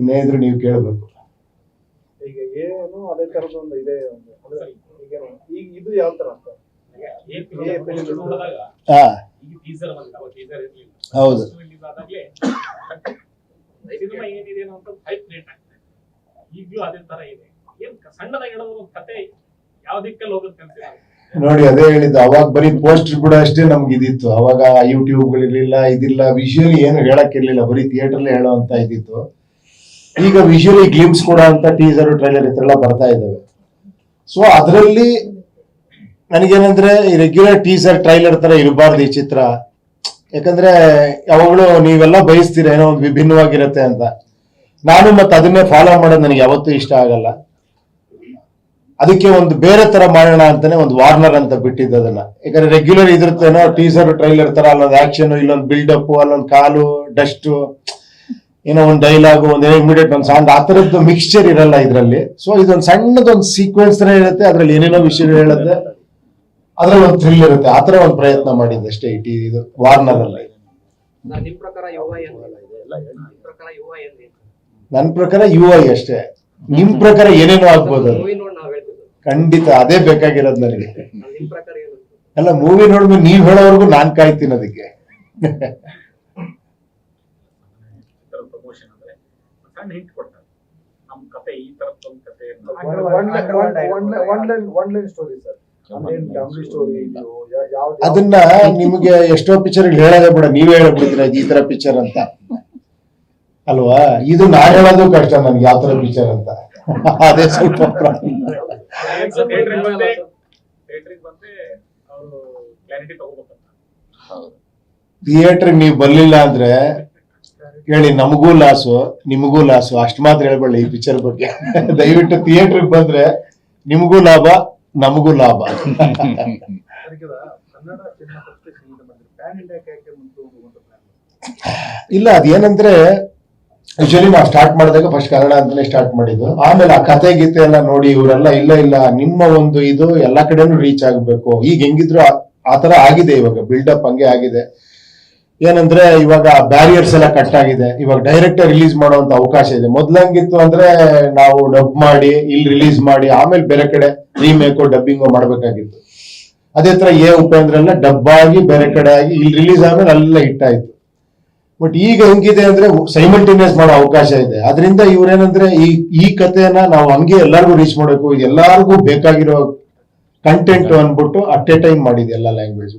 ಇನ್ನೇನಿದ್ರು ನೀವು ಕೇಳಬೇಕು. ಈಗ ಏನು ಅದೇ ತರದ ಒಂದು ಇದೆ ಈಗ ಇದು ಯಾವ ತರ ಅಂತ? ಏ film ಹಾ. ಈಗ ಟೀಸರ್ ಬಂದಿದೆ ಅವಾಗ ಟೀಸರ್ ಇರ್ಲಿಲ್ಲ. ಹೌದು. ಈಗಲೂ ಅದೇ ತರ ಇದೆ. ಏನ್ ಕ- ಸಣ್ಣದಾಗಿ ಹೇಳೋದು ಒಂದು ಕತೆ ಯಾವ ದಿಕ್ಕಲ್ಲಿ ಹೋಗುತ್ತೆ ಅಂತೀರ ನೋಡಿ ಅದೇ ಹೇಳಿದ್ದು ಅವಾಗ ಬರೀ ಪೋಸ್ಟರ್ ಕೂಡ ಅಷ್ಟೇ ನಮ್ಗೆ ಇದಿತ್ತು. ಅವಾಗ ಯೂಟ್ಯೂಬ್ಗಳಿರ್ಲಿಲ್ಲ ಇದಿಲ್ಲ ವಿಷುವಲಿ ಏನು ಹೇಳಕ್ಕಿರ್ಲಿಲ್ಲ. ಬರೀ ಥಿಯೇಟರ್ಲಿ ಹೇಳೋ ಅಂತ ಇದ್ದಿತ್ತು ಈಗ ವಿಜುವಲಿ ಗ್ಲಿಮ್ಸ್ ಕೂಡ ಅಂತ ಟೀಸರ್ ಟ್ರೈಲರ್ ಇತ್ತೆಲ್ಲ ಬರ್ತಾ ಇದ್ದಾವೆ ಸೊ ಅದರಲ್ಲಿ ನನಗೇನಂದ್ರೆ ಈ ರೆಗ್ಯುಲರ್ ಟೀಸರ್ ಟ್ರೈಲರ್ ತರ ಇರಬಾರ್ದು ಈ ಚಿತ್ರ. ಯಾಕಂದ್ರೆ ಯಾವಾಗಲೂ ನೀವೆಲ್ಲ ಬಯಸ್ತೀರ ಏನೋ ಒಂದು ವಿಭಿನ್ನವಾಗಿರುತ್ತೆ ಅಂತ. ನಾನು ಮತ್ತೆ ಅದನ್ನೇ ಫಾಲೋ ಮಾಡೋದು ನನಗೆ ಯಾವತ್ತೂ ಇಷ್ಟ ಆಗಲ್ಲ. ಅದಕ್ಕೆ ಒಂದು ಬೇರೆ ತರ ಮಾಡೋಣ ಅಂತಾನೆ ಒಂದು ವಾರ್ನರ್ ಅಂತ ಬಿಟ್ಟಿದ್ದು ಅದನ್ನ. ಯಾಕಂದ್ರೆ ರೆಗ್ಯುಲರ್ ಇದಿರ್ತೇನೋ ಟೀಸರ್ ಟ್ರೈಲರ್ ತರ ಅಲ್ಲೊಂದು ಆಕ್ಷನ್ ಇಲ್ಲೊಂದು ಬಿಲ್ಡಪ್ ಅಲ್ಲೊಂದು ಕಾಲು ಡಸ್ಟ್ ಏನೋ ಒಂದು ಡೈಲಾಗು ಒಂದು ಇಮಿಡಿಯೇಟ್ ಒಂದು ಸಾಂಗ್ ಆ ಥರದ್ದು ಮಿಕ್ಸ್ಚರ್ ಇರಲ್ಲ ಇದರಲ್ಲಿ. ಸೊ ಇದೊಂದು ಸಣ್ಣದೊಂದು ಸೀಕ್ವೆನ್ಸ್ ತರ ಇರುತ್ತೆ ಅದ್ರಲ್ಲಿ ಏನೇನೋ ವಿಷಯ ಹೇಳುತ್ತೆ. ಅದ್ರಲ್ಲಿ ಒಂದು ಥ್ರಿಲ್ ಇರುತ್ತೆ. ಆ ಥರ ಒಂದು ಪ್ರಯತ್ನ ಮಾಡಿದ್ದು ಅಷ್ಟೇ ಇಟಿ ಇದು ವಾರ್ನರ್ ಅಲ್ಲ ನನ್ನ ಪ್ರಕಾರ ಯು ಐ ಅಷ್ಟೇ. ನಿಮ್ ಪ್ರಕಾರ ಏನೇನೋ ಆಗ್ಬೋದು ಅದು. ಖಂಡಿತ ಅದೇ ಬೇಕಾಗಿರೋದು ನನಗೆ. ಅಲ್ಲ ಮೂವಿ ನೋಡಿದ್ರೆ ನೀವ್ ಹೇಳೋವರೆಗೂ ನಾನ್ ಕಾಯ್ತೀನಿ ಅದಕ್ಕೆ. ಪ್ರಮೋಷನ್ ಅಂದ್ರೆ ಸಣ್ಣ ಹಿಂಟ್ ಕೊಡ್ತಾರೆ. ನಮ್ಮ ಕತೆ ಈ ತರದ ಒಂದು ಕತೆ ಒನ್ ಲೈನ್ ಸ್ಟೋರಿ ಸರ್ ಅದನ್ನ ನಿಮ್ಗೆ ಎಷ್ಟೋ ಪಿಕ್ಚರ್ ಹೇಳೋದೇ ಬೇಡ. ನೀವೇ ಹೇಳ್ಬಿಡ್ತೀರ ಈ ತರ ಪಿಕ್ಚರ್ ಅಂತ? ಅಲ್ವಾ? ಇದು ನಾ ಹೇಳೋದು ಕಷ್ಟ ನನ್ಗೆ ಯಾವ ತರ ಪಿಕ್ಚರ್ ಅಂತ. ಅದೇ ಸ್ವಲ್ಪ. ಥಿಯೇಟ್ರಿಗೆ ಬಂದೆ ಥಿಯೇಟ್ರಿಗೆ ಬಂದ್ರೆ ಅವರು ಕ್ಲಾರಿಟಿ ತಗೋಬೇಕಂತ. ಥಿಯೇಟರ್ ನೀವು ಬರ್ಲಿಲ್ಲ ಅಂದ್ರೆ ಹೇಳಿ, ನಮಗೂ ಲಾಸು ನಿಮಗೂ ಲಾಸು ಅಷ್ಟು ಮಾತ್ರ ಹೇಳ್ಬೇಡಿ ಈ ಪಿಕ್ಚರ್ ಬಗ್ಗೆ. ದಯವಿಟ್ಟು ಥಿಯೇಟರ್ ಬಂದ್ರೆ ನಿಮಗೂ ಲಾಭ, ನಮಗೂ ಲಾಭ. ಇಲ್ಲ, ಅದೇನಂದ್ರೆ ಯೂಶಲಿ ನಾವು ಸ್ಟಾರ್ಟ್ ಮಾಡಿದಾಗ ಫಸ್ಟ್ ಕನ್ನಡ ಅಂತಾನೆ ಸ್ಟಾರ್ಟ್ ಮಾಡಿದ್ದು. ಆಮೇಲೆ ಆ ಕತೆ ಗೀತೆ ಎಲ್ಲ ನೋಡಿ ಇವರೆಲ್ಲ, ಇಲ್ಲ ಇಲ್ಲ, ನಿಮ್ಮ ಒಂದು ಇದು ಎಲ್ಲಾ ಕಡೆನೂ ರೀಚ್ ಆಗ್ಬೇಕು. ಈಗ ಹೆಂಗಿದ್ರು ಆತರ ಆಗಿದೆ ಇವಾಗ ಬಿಲ್ಡಪ್ ಹಂಗೆ ಆಗಿದೆ. ಏನಂದ್ರೆ ಇವಾಗ ಬ್ಯಾರಿಯರ್ಸ್ ಎಲ್ಲ ಕಟ್ ಆಗಿದೆ. ಇವಾಗ ಡೈರೆಕ್ಟ್ ರಿಲೀಸ್ ಮಾಡುವಂತ ಅವಕಾಶ ಇದೆ. ಮೊದ್ಲಂಗಿತ್ತು ಅಂದ್ರೆ ನಾವು ಡಬ್ ಮಾಡಿ, ಇಲ್ಲಿ ರಿಲೀಸ್ ಮಾಡಿ, ಆಮೇಲೆ ಬೇರೆ ಕಡೆ ರೀಮೇಕೋ ಡಬ್ಬಿಂಗೋ ಮಾಡ್ಬೇಕಾಗಿತ್ತು. ಅದೇ ತರ ಎ ಉಪೇಂದ್ರ ಡಬ್ ಆಗಿ ಬೇರೆ ಕಡೆ ಆಗಿ ಇಲ್ಲಿ ರಿಲೀಸ್ ಆದ್ಮೇಲೆ ಅಲ್ಲೆಲ್ಲ ಹಿಟ್ ಆಯ್ತು. ಬಟ್ ಈಗ ಹೆಂಗಿದೆ ಅಂದ್ರೆ ಸೈಮಲ್ಟೇನಿಯಸ್ ಮಾಡೋ ಅವಕಾಶ ಇದೆ. ಅದರಿಂದ ಇವ್ರೇನಂದ್ರೆ ಈ ಈ ಕಥೆನ ನಾವು ಹಂಗೆ ಎಲ್ಲರಿಗೂ ರೀಚ್ ಮಾಡಬೇಕು. ಎಲ್ಲರಿಗೂ ಬೇಕಾಗಿರೋ ಕಂಟೆಂಟ್ ಅನ್ಬಿಟ್ಟು ಅಟ್ ಎ ಟೈಮ್ ಮಾಡಿದೆ ಎಲ್ಲ ಲ್ಯಾಂಗ್ವೇಜ್